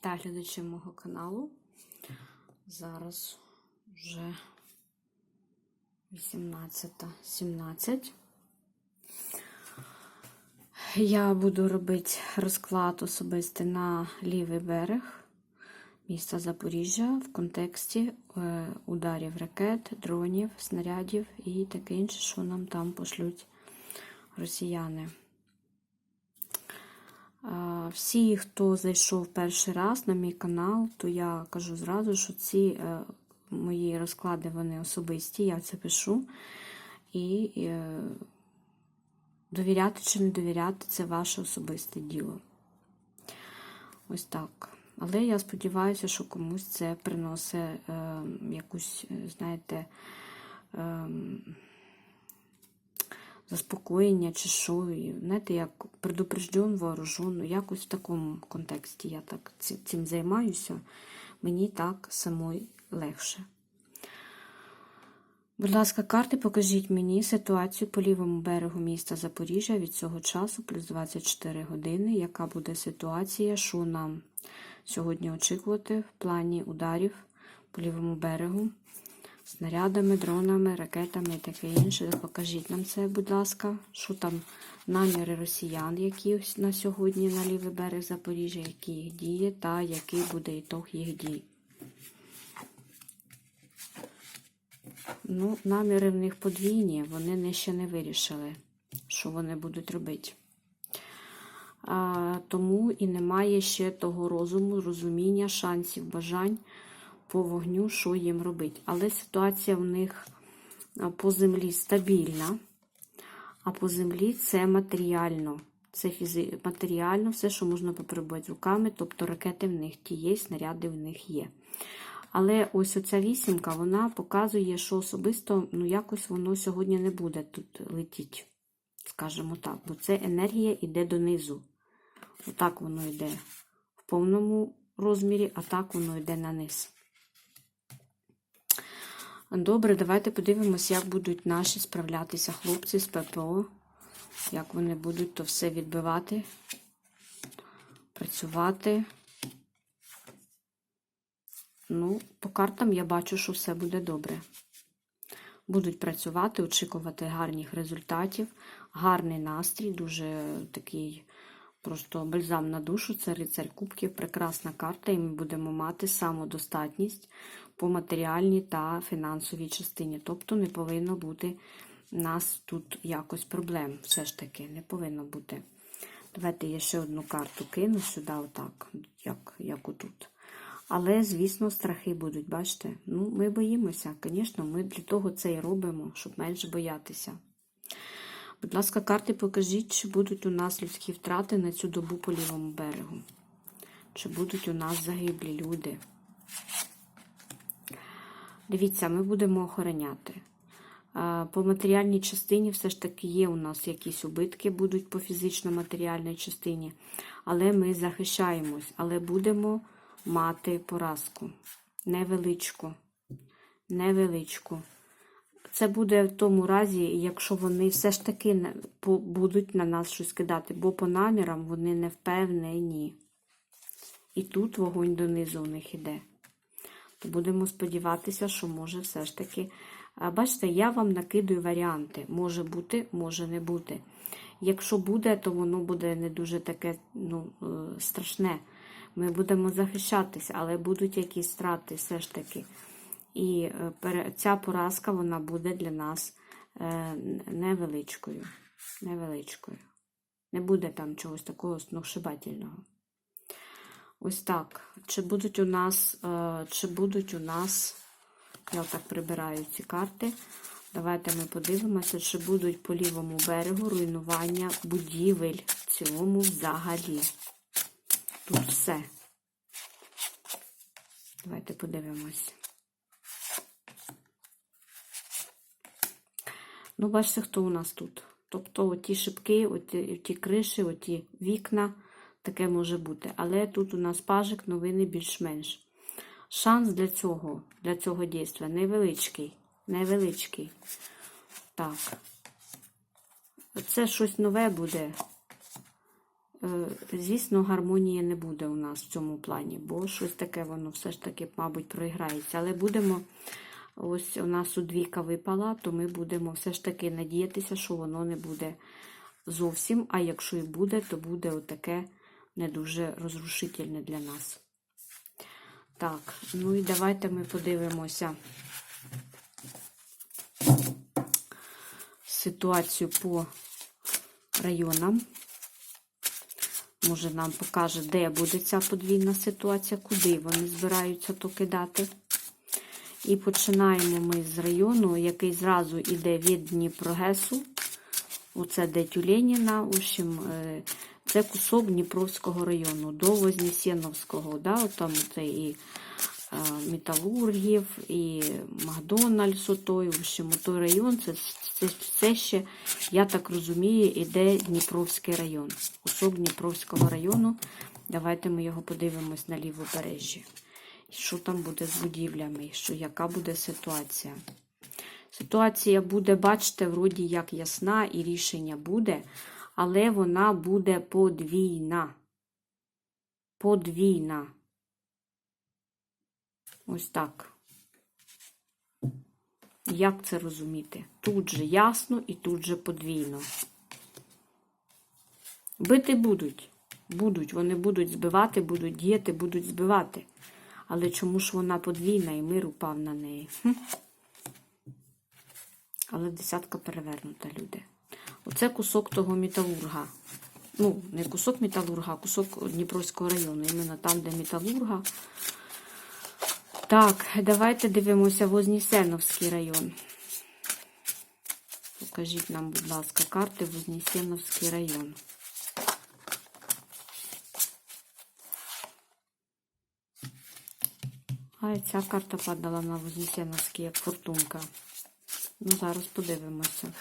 Вітаю глядачів мого каналу. Зараз вже 18.17. Я буду робити розклад особистий на лівий берег міста Запоріжжя в контексті е, ударів ракет, дронів, снарядів і таке інше, що нам там пошлють росіяни. Всі, хто зайшов перший раз на мій канал, то я кажу зразу, що ці е, мої розклади вони особисті, я це пишу. І е, довіряти чи не довіряти це ваше особисте діло. Ось так. Але я сподіваюся, що комусь це приносить е, якусь, знаєте, е, заспокоєння чи що. Знаєте, як предупрежден, вооружен, якось в такому контексті я так цим займаюся. Мені так самой легше. Будь ласка, карти, покажіть мені ситуацію по лівому берегу міста Запоріжжя від цього часу, плюс 24 години. Яка буде ситуація, що нам сьогодні очікувати в плані ударів по лівому берегу? Снарядами, дронами, ракетами і таке інше. Покажіть нам це, будь ласка, що там наміри росіян, які на сьогодні на лівий берег Запоріжжя, які їх дії та який буде ітог їх дій. Ну, наміри в них подвійні, вони не ще не вирішили, що вони будуть робити. А, тому і немає ще того розуму, розуміння, шансів, бажань по вогню, що їм робити. Але ситуація в них по землі стабільна, а по землі це матеріально. Це фізи... матеріально все, що можна попробувати руками, тобто ракети в них ті є, снаряди в них є. Але ось оця вісімка, вона показує, що особисто ну, якось воно сьогодні не буде тут летіти, скажімо так, бо це енергія йде донизу. Отак воно йде в повному розмірі, а так воно йде на низ. Добре, давайте подивимось, як будуть наші справлятися хлопці з ППО, як вони будуть то все відбивати, працювати. Ну, по картам я бачу, що все буде добре. Будуть працювати, очікувати гарних результатів, гарний настрій, дуже такий просто бальзам на душу. Це рицарь кубків, прекрасна карта, і ми будемо мати самодостатність по матеріальній та фінансовій частині. Тобто не повинно бути нас тут якось проблем. Все ж таки, не повинно бути. Давайте я ще одну карту кину сюди, отак, як, як отут. Але, звісно, страхи будуть, бачите? Ну, ми боїмося. Звісно, ми для того це і робимо, щоб менше боятися. Будь ласка, карти покажіть, чи будуть у нас людські втрати на цю добу по лівому берегу. Чи будуть у нас загиблі люди? Дивіться, ми будемо охороняти. По матеріальній частині все ж таки є у нас якісь убитки, будуть по фізично-матеріальній частині, але ми захищаємось, але будемо мати поразку. Невеличку. Невеличку. Це буде в тому разі, якщо вони все ж таки будуть на нас щось кидати, бо по намірам вони не впевнені. І тут вогонь донизу у них іде. Будемо сподіватися, що може все ж таки. Бачите, я вам накидую варіанти. Може бути, може не бути. Якщо буде, то воно буде не дуже таке ну, е, страшне. Ми будемо захищатися, але будуть якісь страти все ж таки. І е, ця поразка вона буде для нас е, невеличкою. невеличкою. Не буде там чогось такого сногсшибательного. Ось так. Чи будуть у нас, е, чи будуть у нас, я так прибираю ці карти. Давайте ми подивимося, чи будуть по лівому берегу руйнування будівель в цілому взагалі. Тут все. Давайте подивимось. Ну, бачите, хто у нас тут. Тобто оті шибки, оті, оті криші, оті вікна, таке може бути. Але тут у нас пажик, новини більш-менш. Шанс для цього, для цього дійства невеличкий. Невеличкий. Так. Це щось нове буде. Е, Звісно, гармонії не буде у нас в цьому плані, бо щось таке воно все ж таки, мабуть, проіграється. Але будемо, ось у нас у двійка випала, то ми будемо все ж таки надіятися, що воно не буде зовсім. А якщо і буде, то буде отаке не дуже розрушительне для нас. Так, ну і давайте ми подивимося ситуацію по районам. Може, нам покаже, де буде ця подвійна ситуація, куди вони збираються то кидати. І починаємо ми з району, який зразу йде від Дніпрогесу. Оце де Тюленіна. В общем, е, це кусок Дніпровського району до Вознесеновського. Да? Там це і е, Металургів, і Макдональдс, отой. В общем, той район, це, це, це ще, я так розумію, іде Дніпровський район. Кусок Дніпровського району. Давайте ми його подивимось на лівобережжі. Що там буде з будівлями, що, яка буде ситуація. Ситуація буде, бачите, вроді як ясна, і рішення буде, але вона буде подвійна. Подвійна. Ось так. Як це розуміти? Тут же ясно і тут же подвійно. Бити будуть. Будуть, вони будуть збивати, будуть діяти, будуть збивати. Але чому ж вона подвійна і мир упав на неї? Хм. Але десятка перевернута, люди. Оце кусок того металурга. Ну, не кусок металурга, а кусок Дніпровського району. Іменно там, де металурга. Так, давайте дивимося Вознесеновський район. Покажіть нам, будь ласка, карти Вознесеновський район. А ця карта падала на Вознесеновський, як фортунка. Ну, зараз подивимося.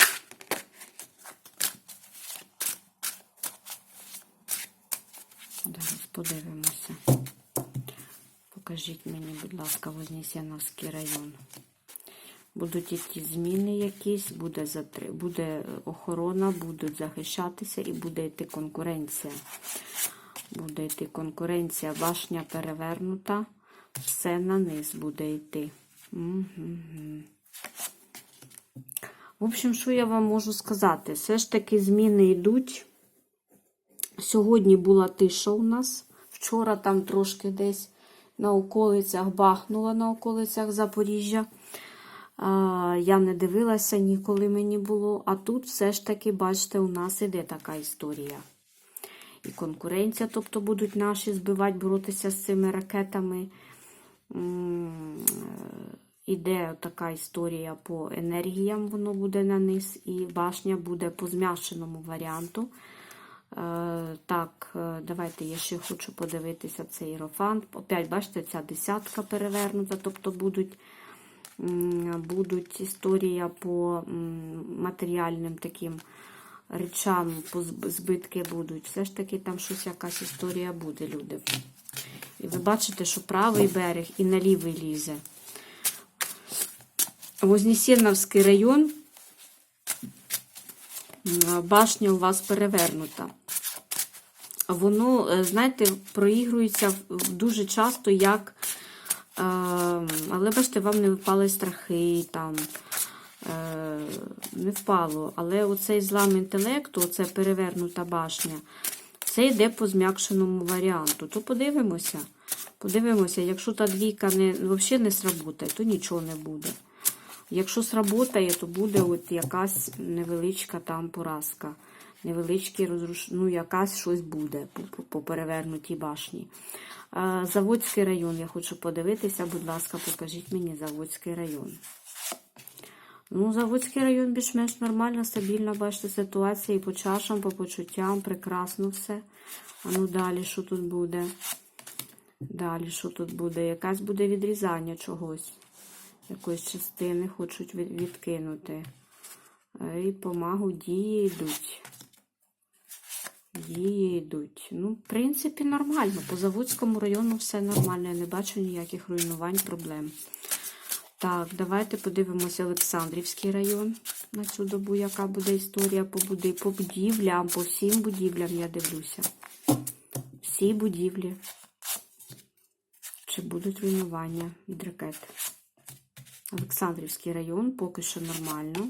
Зараз подивимося. Покажіть мені, будь ласка, Вознесеновський район. Будуть які зміни якісь, буде, затри... буде охорона, будуть захищатися і буде йти конкуренція. Буде йти конкуренція, башня перевернута, все на низ буде йти. Угу. В общем, що я вам можу сказати? Все ж таки зміни йдуть. Сьогодні була тиша у нас. Вчора там трошки десь на околицях бахнула на околицях Запоріжжя. Я не дивилася ніколи мені було. А тут все ж таки, бачите, у нас іде така історія. І конкуренція, тобто будуть наші збивати, боротися з цими ракетами. Іде така історія по енергіям, воно буде на низ, і башня буде по зм'яшеному варіанту. Е, Так, е, давайте я ще хочу подивитися цей іерофант. Опять, бачите, ця десятка перевернута, тобто будуть, будуть історія по матеріальним таким речам, по збитки будуть. Все ж таки там щось якась історія буде, люди. І ви бачите, що правий берег і на лівий лізе. Вознесеновський район, башня у вас перевернута. Воно, е, знаєте, проігрується дуже часто як. е, Але бачите, вам не впали страхи там. е, Не впало. Але оцей злам інтелекту, оце перевернута башня, це йде по зм'якшеному варіанту. То подивимося. Подивимося, якщо та двійка не, взагалі не сработає, то нічого не буде. Якщо сработає, то буде от якась невеличка там поразка. Невеличкий розруш... ну якась щось буде по, перевернутій башні. Заводський район, я хочу подивитися, будь ласка, покажіть мені Заводський район. Ну, Заводський район більш-менш нормально, стабільно, бачите, ситуація і по чашам, по почуттям, прекрасно все. А ну далі, що тут буде? Далі, що тут буде? Якась буде відрізання чогось. Якоїсь частини хочуть відкинути. Е, І помагу дії йдуть. Дії йдуть. Ну, в принципі, нормально. По Заводському району все нормально. Я не бачу ніяких руйнувань, проблем. Так, давайте подивимося Олександрівський район на цю добу, яка буде історія по, буди... по будівлям, по всім будівлям я дивлюся. цій будівлі. Чи будуть руйнування від ракет? Олександрівський район поки що нормально.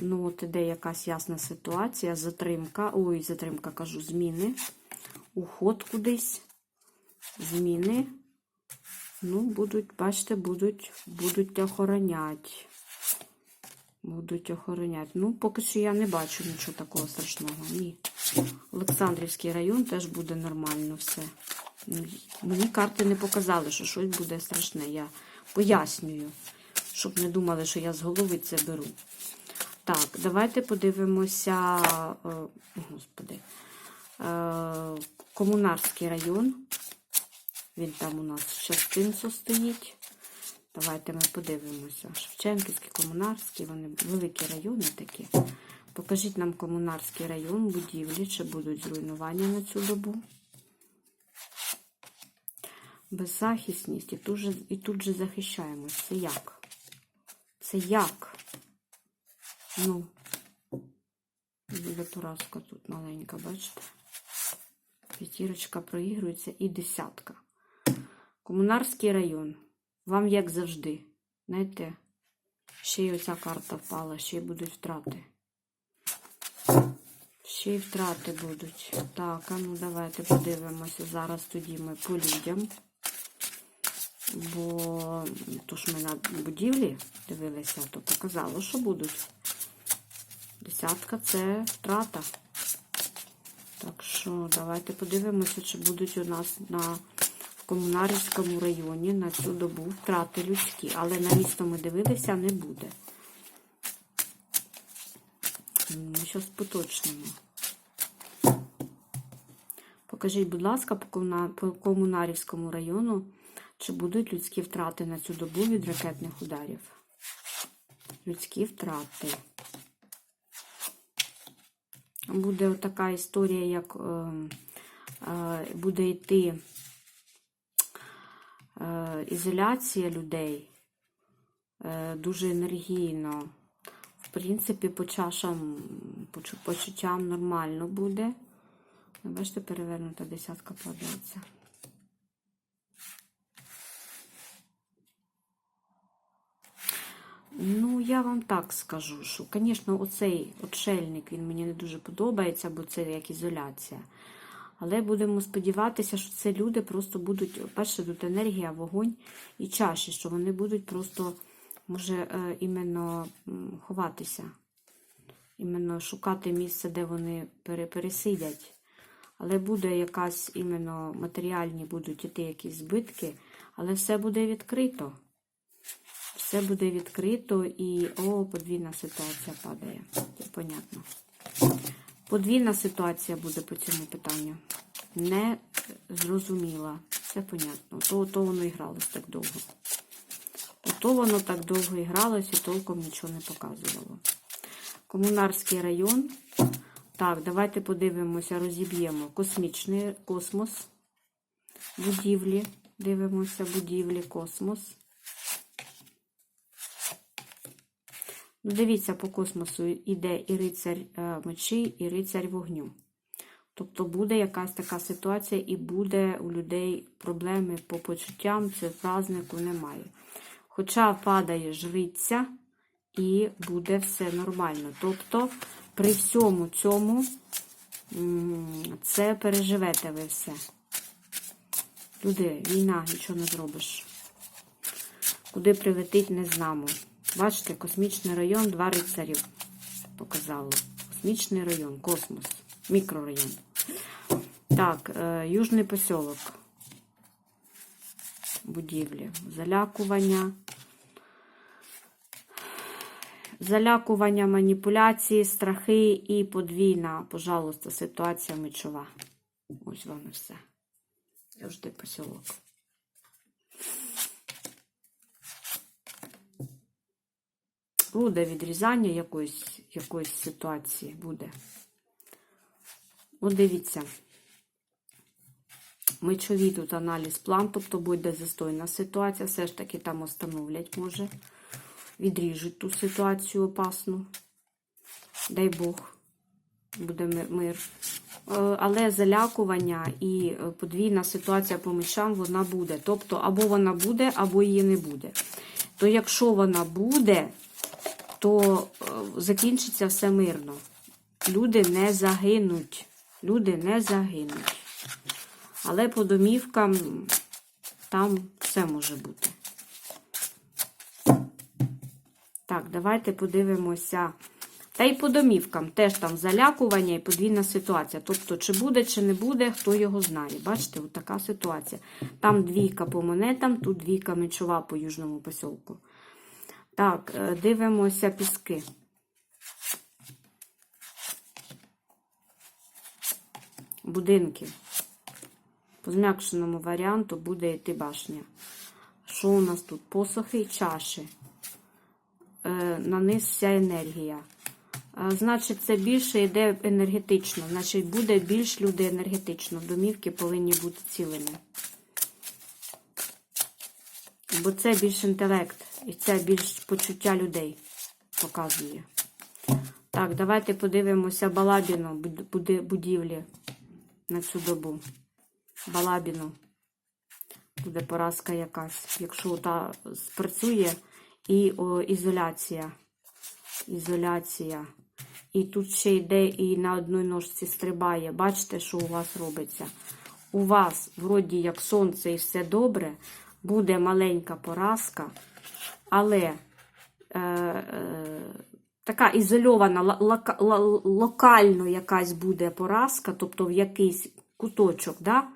Ну, от іде якась ясна ситуація, затримка, ой, затримка кажу, зміни, уход кудись, зміни. Ну, будуть, бачите, будуть, будуть охороняти. Будуть охороняти. Ну, поки що я не бачу нічого такого страшного. Ні. Олександрівський район теж буде нормально все. Мені карти не показали, що щось буде страшне. Я пояснюю, щоб не думали, що я з голови це беру. Так, давайте подивимося. е, Господи. е, Комунарський район. Він там у нас в частинцю стоїть. Давайте ми подивимося. Шевченківський, Комунарський, вони великі райони такі. Покажіть нам Комунарський район, будівлі, чи будуть зруйнування на цю добу. Беззахисність. І тут же, і тут же захищаємось. Це як? Це як? Ну, поразка тут маленька, бачите? П'ятірочка проігрується і десятка. Комунарський район. Вам як завжди. Знаєте, ще й оця карта впала, ще й будуть втрати. Ще й втрати будуть. Так, а ну давайте подивимося зараз тоді ми по людям. Бо то ж ми на будівлі дивилися, то показало, що будуть. Десятка це втрата. Так що давайте подивимося, чи будуть у нас на Комунарівському районі на цю добу втрати людські. Але на місто ми дивилися, не буде. Щось поточнемо. Покажіть, будь ласка, по Комунарівському району, чи будуть людські втрати на цю добу від ракетних ударів? Людські втрати. Буде така історія, як е, е, буде йти е, ізоляція людей дуже енергійно. В принципі, по чашам, по почуттям нормально буде. Ну, Бачите, перевернута десятка падається. Ну, я вам так скажу, що, звісно, оцей отшельник він мені не дуже подобається, бо це як ізоляція. Але будемо сподіватися, що це люди просто будуть, перше, тут енергія, вогонь і чаші, що вони будуть просто, може, е, іменно ховатися, іменно шукати місце, де вони пересидять. Але буде якась іменно матеріальні будуть іти якісь збитки, але все буде відкрито. Все буде відкрито і о, подвійна ситуація падає. Понятно. Подвійна ситуація буде по цьому питанню. Не зрозуміла. Все понятно. То, то воно і гралось так довго. То, воно так довго і гралось і толком нічого не показувало. Комунарський район. Так, давайте подивимося, розіб'ємо космічний космос. Будівлі. Дивимося будівлі, космос. Дивіться, по космосу йде і рицар е, мечі, і рицар вогню. Тобто буде якась така ситуація, і буде у людей проблеми по почуттям, це празднику немає. Хоча падає жриця, і буде все нормально. Тобто, при всьому цьому це переживете ви все. Люди, війна, нічого не зробиш. Куди прилетить, не знамо. Бачите, космічний район, два рицарів показало. Космічний район, космос, мікрорайон. Так, е, Южний посілок. Будівлі. Залякування. Залякування, маніпуляції, страхи і подвійна, пожалуйста, ситуація мечова. Ось вам і все. Южний посілок. Буде відрізання якоїсь, якоїсь ситуації, буде. От дивіться. Мечові тут аналіз план, тобто буде застойна ситуація, все ж таки там остановлять, може. Відріжуть ту ситуацію опасну. дай Бог, буде мир. Е, Але залякування і е, подвійна ситуація по мечам вона буде. Тобто, або вона буде, або її не буде. То якщо вона буде, то е, закінчиться все мирно. Люди не загинуть. Люди не загинуть. Але по домівкам там все може бути. Так, давайте подивимося. Та й по домівкам теж там залякування і подвійна ситуація. Тобто, чи буде, чи не буде, хто його знає. Бачите, от така ситуація. Там двійка по монетам, тут двійка мечова по южному посілку. Так, е, дивимося піски. Будинки. По зм'якшеному варіанту буде йти башня. Що у нас тут? Посохи і чаші. Е, на низ вся енергія. Е, Значить, це більше йде енергетично. Значить, буде більш люди енергетично. Домівки повинні бути цілими. Бо це більш інтелект і це більш почуття людей показує. Так, давайте подивимося буди- будівлі на цю добу. Балабіно. Буде поразка якась. Якщо та спрацює і о, ізоляція. Ізоляція. І тут ще йде і на одній ножці стрибає. Бачите, що у вас робиться? У вас, вроді, як сонце і все добре, буде маленька поразка, але е, е, така ізольована, лока- локально якась буде поразка, тобто в якийсь куточок, да?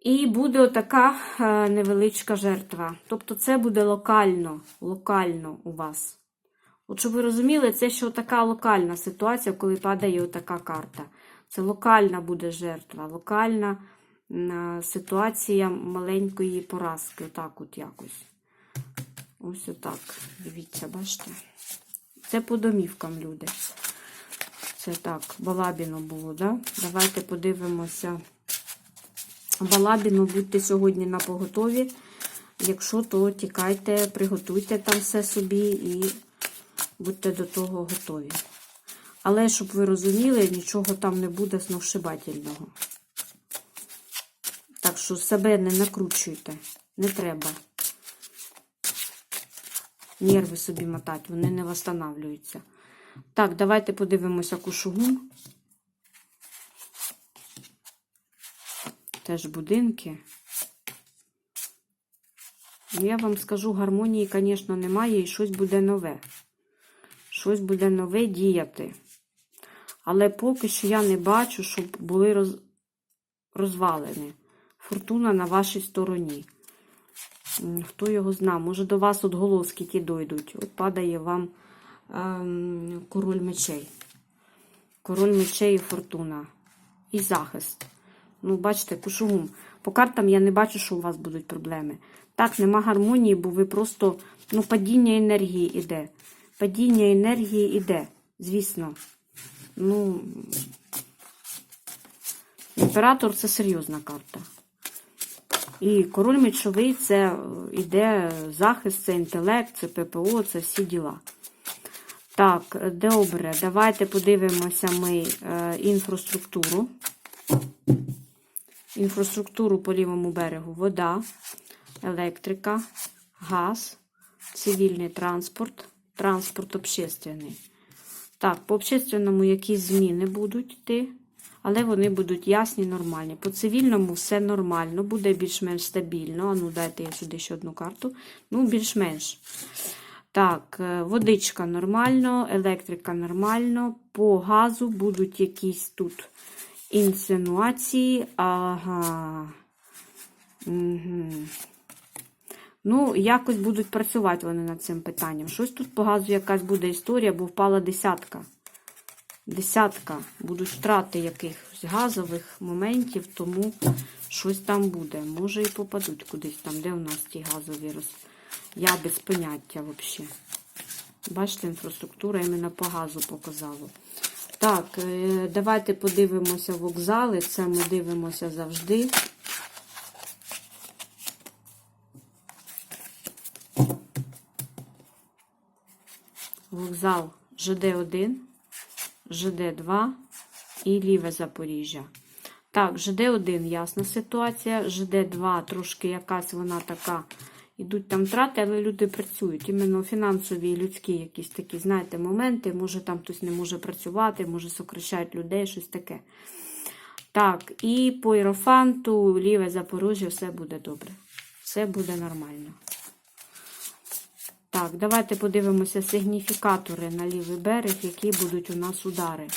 І буде отака е, невеличка жертва. Тобто це буде локально, локально у вас. От щоб ви розуміли, це ще така локальна ситуація, коли падає отака карта. Це локальна буде жертва, локальна ситуація маленької поразки. Отак от якось. Ось отак. Дивіться, бачите? Це по домівкам, люди. Це так, балабіно було, да? Давайте подивимося. Балабіно, будьте сьогодні на поготові. Якщо, то тікайте, приготуйте там все собі і будьте до того готові. Але, щоб ви розуміли, нічого там не буде сногсшибательного. Так що себе не накручуйте. Не треба. Нерви собі мотати, вони не восстанавлюються. Так, давайте подивимося кушугум. Теж будинки. Ну, я вам скажу, гармонії, звісно, немає, і щось буде нове. Щось буде нове діяти. Але поки що я не бачу, щоб були роз... розвалені. Фортуна на вашій стороні. Хто його зна, може до вас отголоски ті дойдуть. От падає вам ем, король мечей. Король мечей і фортуна. І захист. Ну, бачите, кушугум. По картам я не бачу, що у вас будуть проблеми. Так, нема гармонії, бо ви просто ну, падіння енергії іде. Падіння енергії іде, звісно. Ну, імператор це серйозна карта. І король мечовий це е, іде захист, це інтелект, це ППО, це всі діла. Так, добре, давайте подивимося ми е, інфраструктуру. Інфраструктуру по лівому берегу вода, електрика, газ, цивільний транспорт, транспорт общественний. Так, по общественному якісь зміни будуть йти, але вони будуть ясні, нормальні. По цивільному все нормально, буде більш-менш стабільно. А ну, дайте я сюди ще одну карту. Ну, більш-менш. Так, е, водичка нормально, електрика нормально. По газу будуть якісь тут інсинуації. Ага. Угу. Ну, якось будуть працювати вони над цим питанням. Щось тут по газу якась буде історія, бо впала десятка. Десятка. Будуть втрати якихось газових моментів, тому щось там буде. Може і попадуть кудись там, де у нас ті газові роз... Я без поняття взагалі. Бачите, інфраструктура іменно по газу показала. Так, е, давайте подивимося вокзали. Це ми дивимося завжди. Вокзал ЖД1, ЖД2 і ліве Запоріжжя. Так, ЖД1 ясна ситуація, ЖД2 трошки якась вона така. Ідуть там втрати, але люди працюють. Іменно фінансові і людські якісь такі, знаєте, моменти. Може там хтось не може працювати, може сокращають людей, щось таке. Так, і по Ірофанту, ліве Запоріжжя, все буде добре. Все буде нормально. Так, давайте подивимося сигніфікатори на лівий берег, які будуть у нас удари.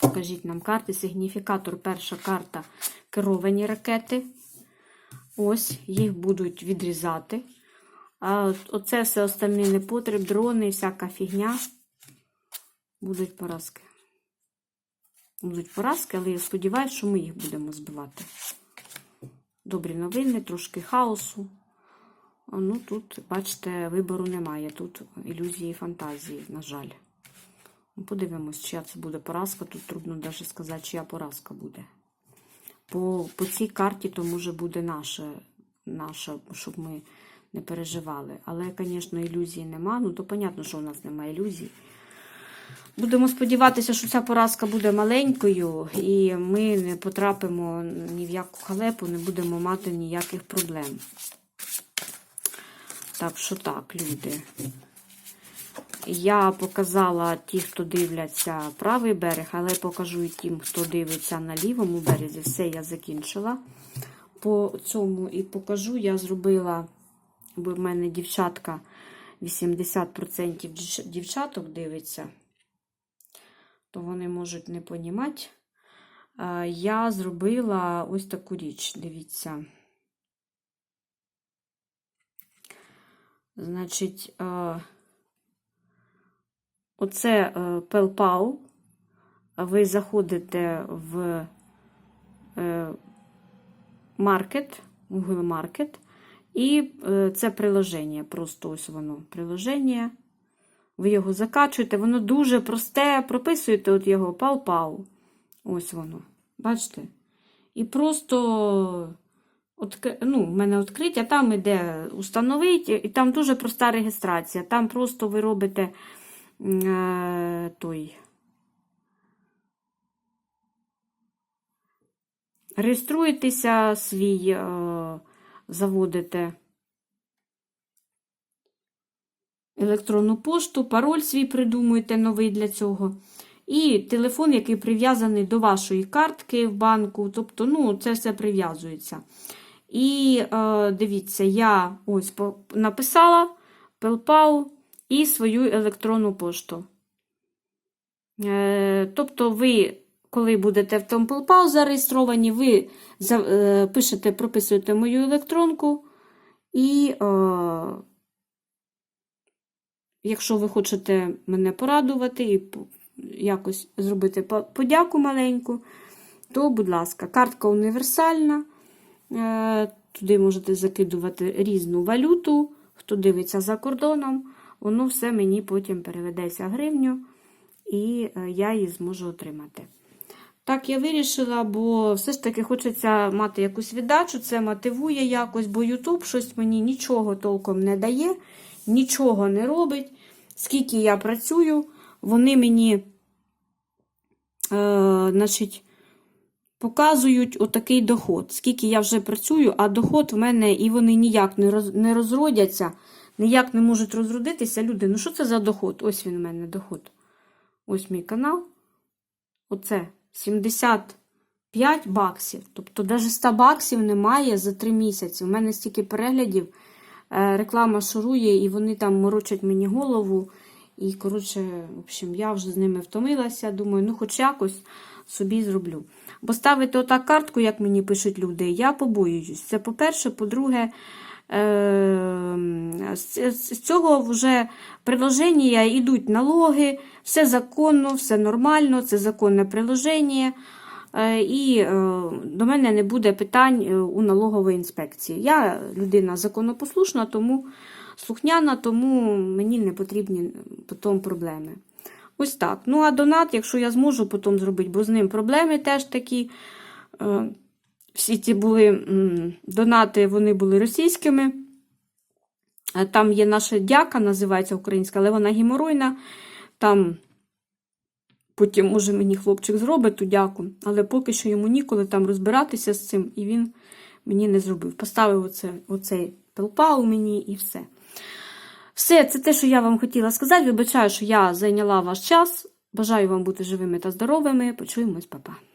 Покажіть нам карти. Сигніфікатор, перша карта керовані ракети. Ось, їх будуть відрізати. А оце все остальне непотреб, дрони, всяка фігня. Будуть поразки. Будуть поразки, але я сподіваюся, що ми їх будемо збивати. Добрі новини, трошки хаосу. Ну, тут, бачите, вибору немає. Тут ілюзії фантазії, на жаль. Ну, Подивимось, чия це буде поразка. Тут трудно навіть сказати, чия поразка буде. По, по цій карті то може буде наша, наша, щоб ми не переживали. Але, звісно, ілюзій нема. Ну, то понятно, що у нас немає ілюзій. Будемо сподіватися, що ця поразка буде маленькою, і ми не потрапимо ні в яку халепу, не будемо мати ніяких проблем. Так що так, люди. Я показала ті, хто дивляться правий берег, але покажу і тим, хто дивиться на лівому березі. Все я закінчила. По цьому і покажу, я зробила, бо в мене дівчатка 80% дівчаток дивиться, то вони можуть не понімати. Е, Я зробила ось таку річ, дивіться. Значить, е, оце е, Пелпау. Ви заходите в е, маркет, Google Market, і е, це приложення. Просто ось воно приложення. Ви його закачуєте, воно дуже просте. Прописуєте от його пау-пау. Ось воно. Бачите? І просто ну, в мене відкриття, там іде установити, і там дуже проста реєстрація. Там просто ви робите е, той. Реєструєтеся свій, е, заводите електронну пошту, пароль свій придумуєте новий для цього. І телефон, який прив'язаний до вашої картки в банку. Тобто, ну, це все прив'язується. І е, дивіться, я ось написала PayPal і свою електронну пошту. Е, тобто, ви, коли будете в тому PayPal зареєстровані, ви за, е, пишете, прописуєте мою електронку. І е, якщо ви хочете мене порадувати і якось зробити подяку маленьку, то, будь ласка, картка універсальна. Е, Туди можете закидувати різну валюту. Хто дивиться за кордоном, воно все мені потім переведеться гривню, і е, я її зможу отримати. Так, я вирішила, бо все ж таки хочеться мати якусь віддачу, це мотивує якось, бо YouTube щось мені нічого толком не дає, нічого не робить. Скільки я працюю, вони мені, е, значить, показують отакий доход. Скільки я вже працюю, а доход в мене і вони ніяк не, роз, не розродяться, ніяк не можуть розродитися. Люди, ну що це за доход? Ось він у мене доход. Ось мій канал. Оце 75 баксів. Тобто, навіть 100 баксів немає за 3 місяці. У мене стільки переглядів, е, реклама шурує, і вони там морочать мені голову. І, коротше, в общем, я вже з ними втомилася. Думаю, ну хоч якось собі зроблю. Бо ставити отак картку, як мені пишуть люди, я побоююсь. Це по-перше, по-друге, е, з цього вже приложення йдуть налоги, все законно, все нормально, це законне приложення. Е, І е, до мене не буде питань у налогової інспекції. Я людина законопослушна, тому слухняна, тому мені не потрібні потім проблеми. Ось так. Ну, а донат, якщо я зможу потім зробити, бо з ним проблеми теж такі. Е, Всі ці були донати, вони були російськими. Е, Там є наша дяка, називається українська, але вона геморойна. Там потім, може, мені хлопчик зробить ту дяку, але поки що йому ніколи там розбиратися з цим, і він мені не зробив. Поставив оце, оцей PayPal мені і все. Все, це те, що я вам хотіла сказати. Вибачаю, що я зайняла ваш час. Бажаю вам бути живими та здоровими. Почуємось, па-па.